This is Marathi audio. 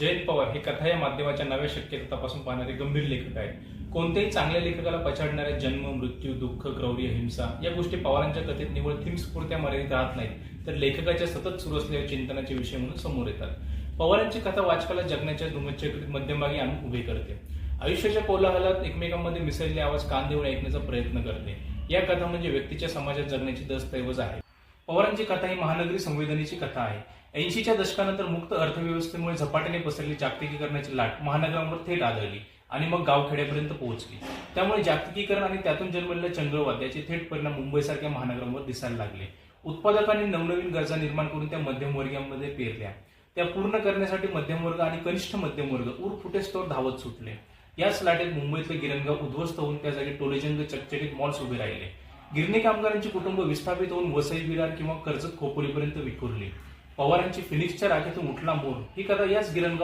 जयंत पवार हे कथा या माध्यमाच्या नव्या शक्यता तपासून पाहणारे गंभीर लेखक आहेत. कोणत्याही चांगल्या लेखकाला पछाडणाऱ्या जन्म मृत्यू दुःख क्रौर्य हिंसा या गोष्टी पवारांच्या कथेत निवड थीम्सपुरत्या मर्यादित राहत नाहीत. तर लेखकाच्या सतत सुरू असलेल्या चिंतनाचे विषय म्हणून समोर येतात. पवारांची कथा वाचकाला जगण्याच्या दुमच्चक्रीत मध्यमभागी आणून उभे करते. आयुष्याच्या कोलाहलात एकमेकांमध्ये मिसळलेले आवाज कान देऊन ऐकण्याचा प्रयत्न करते. या कथा म्हणजे व्यक्तीच्या समाजात जगण्याची दस्तऐवज आहे. पवारांची कथा ही महानगरी संवेदनेची कथा आहे. ऐंशीच्या दशकानंतर मुक्त अर्थव्यवस्थेमुळे झपाट्याने पसरली जागतिकीकरणाची लाट महानगरांवर थेट आदळली आणि मग गावखेड्यापर्यंत पोहोचली. त्यामुळे जागतिकीकरण आणि त्यातून जन्मलेल्या चंगळवाद याचे थेट परिणाम मुंबईसारख्या महानगरांवर दिसायला लागले. उत्पादकांनी नवनवीन गरजा निर्माण करून त्या मध्यमवर्गीयांमध्ये पेरल्या. त्या पूर्ण करण्यासाठी मध्यमवर्ग आणि कनिष्ठ मध्यमवर्ग उर फुटेस्तोवर धावत सुटले. याच लाटेत मुंबईतले गिरणगाव उद्ध्वस्त होऊन त्या जागी टोलेजंग चकचकीत मॉल्स उभे राहिले. गिरणी कामगारांची कुटुंब विस्थापित होऊन वसई विरार किंवा कर्जत खोपोलीपर्यंत विखुरली. पवारांची फिनिक्सच्या राखेतून उठला मोर. ही कथा याच गिरणगाव